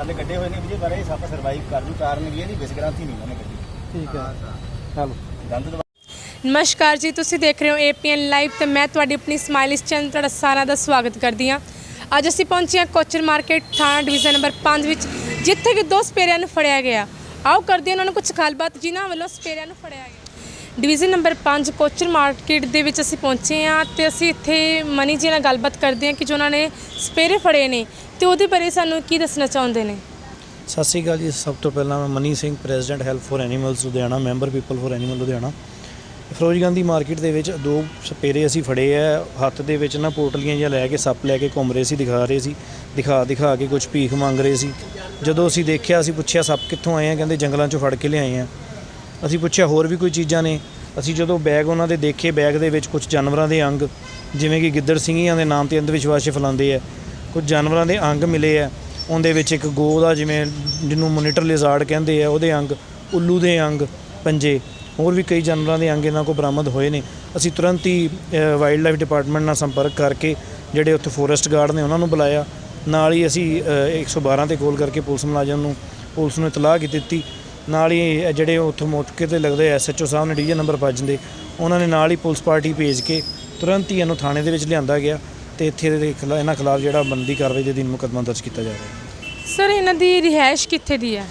ਦੰਦ ਕੱਢੇ ਹੋਏ ਨੇ ਵੀ ਜੇ ਪਰ ਇਹ ਸੱਪ ਸਰਵਾਈਵ ਕਰ ਜੂ ਕਾਰਨ ਵੀ ਇਹਦੀ ਵਿਸਗ੍ਰਾਂਥੀ ਨਹੀਂ ਉਹਨੇ ਕੱਢੀ। ਠੀਕ ਹੈ। ਚਲੋ। ਦੰਦ ਦਬਾ- ਨਮਸਕਾਰ ਜੀ ਤੁਸੀਂ ਦੇਖ ਰਹੇ ਹੋ APN ਲਾਈਵ ਤੇ ਮੈਂ ਤੁਹਾਡੀ ਆਪਣੀ ਸਮਾਈਲਿਸ ਚੈਨਲ ਤੁਹਾਡਾ ਸਾਰਿਆਂ ਦਾ ਸਵਾਗਤ ਕਰਦੀ ਹਾਂ। ਅੱਜ ਅਸੀਂ ਪਹੁੰਚੇ ਹਾਂ ਕੋਚਰ ਮਾਰਕੀਟ ਥਾਣਾ ਡਿਵੀਜ਼ਨ ਨੰਬਰ 5 ਵਿੱਚ ਜਿੱਥੇ ਕਿ ਦੋ ਸਪੇਰਿਆਂ ਨੂੰ ਫੜਿਆ ਗਿਆ। ਆਓ ਕਰਦੇ ਹਾਂ ਉਹਨਾਂ ਨੂੰ ਕੁਝ ਗੱਲਬਾਤ ਜਿਨ੍ਹਾਂ ਵੱਲੋਂ ਸਪੇਰਿਆਂ ਨੂੰ ਫੜਿਆ ਗਿਆ। ਡਿਵੀਜ਼ਨ ਨੰਬਰ 5 ਕੋਚਰ ਮਾਰਕੀਟ ਦੇ ਵਿੱਚ ਅਸੀਂ ਪਹੁੰਚੇ ਹਾਂ ਤੇ ਅਸੀਂ ਇੱਥੇ ਮਨੀ ਜੀ ਨਾਲ ਗੱਲਬਾਤ ਕਰਦੇ ਹਾਂ ਕਿ ਜੋ ਉਹਨਾਂ ਨੇ ਸਪੇਰੇ ਫੜੇ ਨੇ ਤੇ ਉਹਦੇ ਬਾਰੇ ਸਾਨੂੰ ਕੀ ਦੱਸਣਾ ਚਾਹੁੰਦੇ ਨੇ? ਸਤਿ ਸ਼੍ਰੀ ਅਕਾਲ ਜੀ। ਸਭ ਤੋਂ ਪਹਿਲਾਂ ਮੈਂ Mani Singh, president help for animals Ludhiana, member people for animal Ludhiana. Firoz Gandhi market ਦੇ ਵਿੱਚ ਦੋ ਸਪੇਰੇ ਅਸੀਂ ਫੜੇ ਆ। ਹੱਥ ਦੇ ਵਿੱਚ ਨਾ ਪੋਟਲੀਆਂ ਜਿਹਾ ਲੈ ਕੇ ਸੱਪ ਲੈ ਕੇ ਘੁੰਮ ਰਹੇ ਸੀ, ਦਿਖਾ ਰਹੇ ਸੀ, ਦਿਖਾ ਦਿਖਾ ਕੇ ਕੁਝ ਭੀਖ ਮੰਗ ਰਹੇ ਸੀ। ਜਦੋਂ ਅਸੀਂ ਦੇਖਿਆ, ਅਸੀਂ ਪੁੱਛਿਆ, ਸੱਪ ਕਿੱਥੋਂ ਆਏ ਆ? ਕਹਿੰਦੇ ਜੰਗਲਾਂ ਚੋਂ ਫੜ ਕੇ ਲਿਆਏ ਆ। ਅਸੀਂ ਪੁੱਛਿਆ ਹੋਰ ਵੀ ਕੋਈ ਚੀਜ਼ਾਂ ਨੇ? ਅਸੀਂ ਜਦੋਂ ਬੈਗ ਉਹਨਾਂ ਦੇ ਦੇਖੇ ਬੈਗ ਦੇ ਵਿੱਚ ਕੁਝ ਜਾਨਵਰਾਂ ਦੇ ਅੰਗ ਜਿਵੇਂ ਕਿ ਗਿੱਦੜ ਸਿੰਘੀਆਂ ਦੇ ਨਾਮ ਤੇ ਅੰਧ ਵਿਸ਼ਵਾਸ ਫੈਲਾਉਂਦੇ ਆ ਕੁਝ ਜਾਨਵਰਾਂ ਦੇ ਅੰਗ ਮਿਲੇ ਆ ਉਹਦੇ ਵਿੱਚ ਇੱਕ ਗੋ ਦਾ ਜਿਵੇਂ ਜਿਹਨੂੰ ਮੋਨੀਟਰ ਲਿਜ਼ਾਰਡ ਕਹਿੰਦੇ ਆ ਉਹਦੇ ਅੰਗ ਉੱਲੂ ਦੇ ਅੰਗ ਪੰਜੇ ਹੋਰ ਵੀ ਕਈ ਜਾਨਵਰਾਂ ਦੇ ਅੰਗ ਇਹਨਾਂ ਕੋਲ ਬਰਾਮਦ ਹੋਏ ਨੇ। ਅਸੀਂ ਤੁਰੰਤ ਹੀ ਵਾਈਲਡ ਲਾਈਫ ਡਿਪਾਰਟਮੈਂਟ ਨਾਲ ਸੰਪਰਕ ਕਰਕੇ ਜਿਹੜੇ ਉੱਥੇ ਫੋਰੈਸਟ ਗਾਰਡ ਨੇ ਉਹਨਾਂ ਨੂੰ ਬੁਲਾਇਆ। ਨਾਲ ਹੀ ਅਸੀਂ ਅ, 112 ਤੇ ਕਾਲ ਕਰਕੇ ਪੁਲਿਸ ਮੁਲਾਜ਼ਮ ਨੂੰ ਪੁਲਿਸ ਨੂੰ ਇਤਲਾਹ ਕੀਤੀ ਦਿੱਤੀ। ਨਾਲ ਹੀ ਜਿਹੜੇ ਉੱਥੋਂ ਮੌਕੇ ਤੇ ਲੱਗਦੇ ਐਸਐਚਓ ਸਾਹਿਬ ਨੇ ਡਿਵੀਜ਼ਨ ਨੰਬਰ 5 ਦੇ ਉਹਨਾਂ ਨੇ ਨਾਲ ਹੀ ਪੁਲਿਸ ਪਾਰਟੀ ਭੇਜ ਕੇ ਤੁਰੰਤ ਹੀ ਇਹਨੂੰ ਥਾਣੇ ਦੇ ਵਿੱਚ ਲਿਆਂਦਾ ਗਿਆ ਤੇ ਇੱਥੇ ਦੇ ਇਹਨਾਂ ਖਿਲਾਫ ਜਿਹੜਾ ਬੰਦੀ ਕਾਰਵਾਈ ਦੇ ਦਿਨ ਮੁਕੱਦਮਾ ਦਰਜ ਕੀਤਾ ਜਾ ਰਿਹਾ ਹੈ। ਸਰ ਇਹਨਾਂ ਦੀ ਰਿਹਾਇਸ਼ ਕਿੱਥੇ ਦੀ ਹੈ?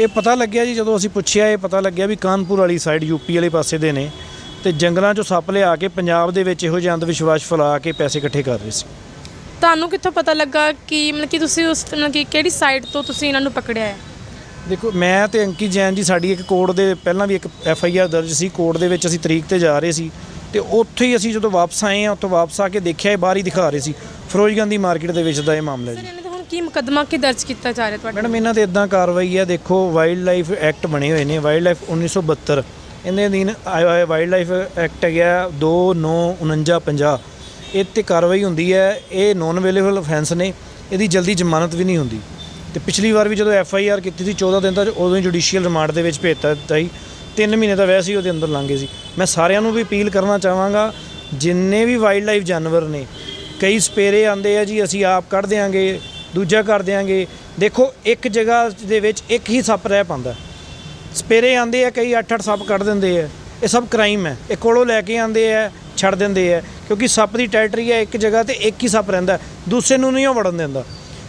ਇਹ ਪਤਾ ਲੱਗਿਆ ਜੀ ਜਦੋਂ ਅਸੀਂ ਪੁੱਛਿਆ ਇਹ ਪਤਾ ਲੱਗਿਆ ਵੀ ਕਾਨਪੁਰ ਵਾਲੀ ਸਾਈਡ ਯੂਪੀ ਵਾਲੇ ਪਾਸੇ ਦੇ ਨੇ ਤੇ ਜੰਗਲਾਂ 'ਚੋਂ ਸੱਪ ਲਿਆ ਕੇ ਪੰਜਾਬ ਦੇ ਵਿੱਚ ਇਹੋ ਜਿਹੇ ਅੰਧ ਵਿਸ਼ਵਾਸ ਫੈਲਾ ਕੇ ਪੈਸੇ ਇਕੱਠੇ ਕਰ ਰਹੇ ਸੀ। ਤੁਹਾਨੂੰ ਕਿੱਥੋਂ ਪਤਾ ਲੱਗਾ ਕਿ ਮਤਲਬ ਕਿ ਤੁਸੀਂ ਉਸ ਮਤਲਬ ਕਿ ਕਿਹੜੀ ਸਾਈਟ ਤੋਂ ਤੁਸੀਂ ਇਹਨਾਂ ਨੂੰ ਪਕੜਿਆ ਹੈ? ਦੇਖੋ ਮੈਂ ਤੇ ਅੰਕੀ ਜੈਨ ਜੀ ਸਾਡੀ ਇੱਕ ਕੋਰਟ ਦੇ ਪਹਿਲਾਂ ਵੀ ਇੱਕ ਐਫ ਆਈ ਆਰ ਦਰਜ ਸੀ ਕੋਰਟ ਦੇ ਵਿੱਚ ਅਸੀਂ ਤਰੀਕ ਤੇ ਜਾ ਰਹੇ ਸੀ। ਤੇ ਉੱਥੇ ਹੀ ਅਸੀਂ ਜਦੋਂ ਵਾਪਸ ਆਏ ਆ ਉੱਥੋਂ ਵਾਪਸ ਆ ਕੇ ਦੇਖਿਆ ਇਹ ਬਾਹਰ ਹੀ ਦਿਖਾ ਰਹੇ ਸੀ। ਫਿਰੋਜ਼ ਗਾਂਧੀ ਮਾਰਕੀਟ ਦੇ ਵਿੱਚ ਦਾ ਇਹ ਮਾਮਲਾ ਜੀ। ਹੁਣ ਕੀ ਮੁਕੱਦਮਾ ਕੀ ਦਰਜ ਕੀਤਾ ਜਾ ਰਿਹਾ ਤੁਹਾਡੇ ਮੈਡਮ ਇਹਨਾਂ ਤੇ ਇਦਾਂ ਕਾਰਵਾਈ ਹੈ ਦੇਖੋ ਵਾਈਲਡ ਲਾਈਫ ਐਕਟ ਬਣੇ ਹੋਏ ਨੇ ਵਾਈਲਡ ਲਾਈਫ 1972 ਇਹਦੇ ਅਧੀਨ ਵਾਈਲਡ ਲਾਈਫ ਐਕਟ ਹੈਗਾ 294950 ਇਹ ਤੇ ਕਾਰਵਾਈ ਹੁੰਦੀ ਹੈ ਇਹ ਨੋਨ ਅਵੇਲੇਬਲ ਅਫੈਂਸ ਨੇ ਇਹਦੀ ਜਲਦੀ ਜ਼ਮਾਨਤ ਵੀ ਨਹੀਂ ਹੁੰਦੀ। ਤੇ ਪਿਛਲੀ ਵਾਰ ਵੀ ਜਦੋਂ ਐਫ ਆਈ ਆਰ ਕੀਤੀ ਸੀ 14 ਦਿਨ ਤੱਕ ਉਦੋਂ ਹੀ ਜੁਡੀਸ਼ੀਅਲ ਰਿਮਾਂਡ ਦੇ ਵਿੱਚ ਭੇਜਤਾ ਦਿੱਤਾ ਸੀ। 3 ਮਹੀਨੇ ਤਾਂ ਵੈਸੇ ਹੀ ਉਹਦੇ ਅੰਦਰ ਲੰਘੇ ਸੀ। ਮੈਂ ਸਾਰਿਆਂ ਨੂੰ ਵੀ ਅਪੀਲ ਕਰਨਾ ਚਾਹਾਂਗਾ, ਜਿੰਨੇ ਵੀ ਵਾਈਲਡ ਲਾਈਫ ਜਾਨਵਰ ਨੇ, ਕਈ ਸਪੇਰੇ ਆਂਦੇ ਆ ਜੀ, ਅਸੀਂ ਆਪ ਕੱਢ ਦਿਆਂਗੇ, ਦੂਜਾ ਕਰ ਦਿਆਂਗੇ। ਦੇਖੋ, ਇੱਕ ਜਗ੍ਹਾ ਦੇ ਵਿੱਚ ਇੱਕ ਹੀ ਸੱਪ ਰਹਿ ਪਾਉਂਦਾ। ਸਪੇਰੇ ਆਂਦੇ ਆ, ਕਈ 8-8 ਸੱਪ ਕੱਢ ਦਿੰਦੇ ਆ। ਇਹ ਸਭ ਕ੍ਰਾਈਮ ਹੈ। ਇਹ ਕੋਲੋਂ ਲੈ ਕੇ ਆਂਦੇ ਆ, ਛੱਡ ਦਿੰਦੇ ਆ। ਕਿਉਂਕਿ ਸੱਪ ਦੀ ਟੈਰੀਟਰੀ ਹੈ ਇੱਕ ਜਗ੍ਹਾ ਤੇ ਇੱਕ ਹੀ ਸੱਪ ਰਹਿੰਦਾ। ਦੂਸਰੇ ਨੂੰ ਨਹੀਂ ਉਹ ਵੜਨ ਦਿੰਦਾ।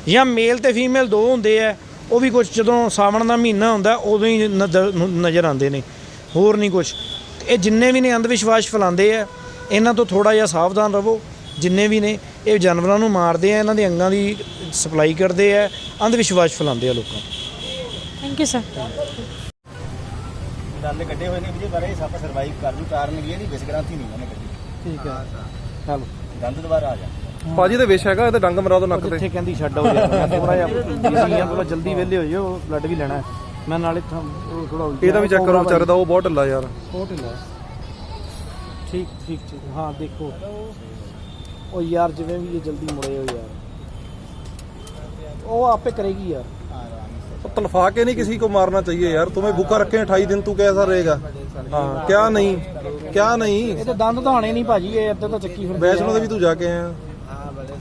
ਜਾਂ ਮੇਲ ਤੇ ਫੀਮੇਲ ਦੋ ਹੁੰਦੇ ਆ ਉਹ ਵੀ ਕੁਝ ਜਦੋਂ ਸਾਵਣ ਦਾ ਮਹੀਨਾ ਹੁੰਦਾ ਉਦੋਂ ਹੀ ਨਜ਼ਰ ਆਉਂਦੇ ਨੇ ਹੋਰ ਨਹੀਂ ਕੁਝ ਇਹ ਜਿੰਨੇ ਵੀ ਨੇ ਅੰਧ ਵਿਸ਼ਵਾਸ ਫੈਲਾਉਂਦੇ ਆ ਇਹਨਾਂ ਤੋਂ ਥੋੜਾ ਜਿਹਾ ਸਾਵਧਾਨ ਰਹੋ ਜਿੰਨੇ ਵੀ ਨੇ ਇਹ ਜਾਨਵਰਾਂ ਨੂੰ ਮਾਰਦੇ ਆ ਇਹਨਾਂ ਦੇ ਅੰਗਾਂ ਦੀ ਸਪਲਾਈ ਕਰਦੇ ਆ ਅੰਧ ਵਿਸ਼ਵਾਸ ਫੈਲਾਉਂਦੇ ਆ ਲੋਕਾਂ ਨੂੰ। ਥੈਂਕ ਯੂ ਸਰ ਦੰਦ ਕੱਢੇ ਹੋਏ ਨੇ ਵੀ ਜੇ ਪਰ ਇਹ ਸੱਪ ਸਰਵਾਈਵ ਕਰ ਜੂ ਕਾਰਨ ਵੀ ਇਹਦੀ ਵਿਸਗ੍ਰਾਂਥੀ ਨਹੀਂ ਉਹਨੇ ਕੱਢੀ। ਠੀਕ ਹੈ। ਚਲੋ। ਦੰਦ ਦੁਬਾਰਾ ਆ ਜਾ ਭਾਜੀ ਤੇ ਵਿਸ਼ ਹੈਗਾ ਇਹ ਤੇ ਡੰਗ ਮਰਾ ਦੋ ਨੱਕ ਤੇ ਜਿੱਥੇ ਕਹਿੰਦੀ ਛੱਡ ਹੋ ਜਾਣਾ ਥੋੜਾ ਜਿਹਾ ਬਿਜ਼ੀ ਆ ਥੋੜਾ ਜਲਦੀ ਵਿਹਲੇ ਹੋ ਜਾਓ ਬਲੱਡ ਵੀ ਲੈਣਾ ਹੈ। ਮੈਂ ਨਾਲੇ ਥੋੜਾ ਇਹਦਾ ਵੀ ਚੈੱਕ ਕਰੋ ਵਿਚਾਰੇ ਦਾ ਉਹ ਬਹੁਤ ਢਿੱਲਾ ਯਾਰ ਕੋਟ ਲੈ ਠੀਕ ਠੀਕ ਠੀਕ ਹਾਂ ਦੇਖੋ ਉਹ ਯਾਰ ਜਿਵੇਂ ਵੀ ਇਹ ਜਲਦੀ ਮੁੜੇ ਹੋ ਯਾਰ ਉਹ ਆਪੇ ਕਰੇਗੀ ਯਾਰ ਉਹ ਤਲਫਾ ਕੇ ਨਹੀਂ ਕਿਸੇ को मारना चाहिए यार तुम्हें भूखा रखे 28 दिन तू कैसा रहेगा हाँ क्या नहीं क्या नहीं ਇਹ ਤਾਂ ਦੰਦ ਧਾਣੇ ਨਹੀਂ ਭਾਜੀ ਇਹ ਇੱਧਰ ਤਾਂ ਚੱਕੀ ਫਿਰ वैष्णो देवी तू जाके आया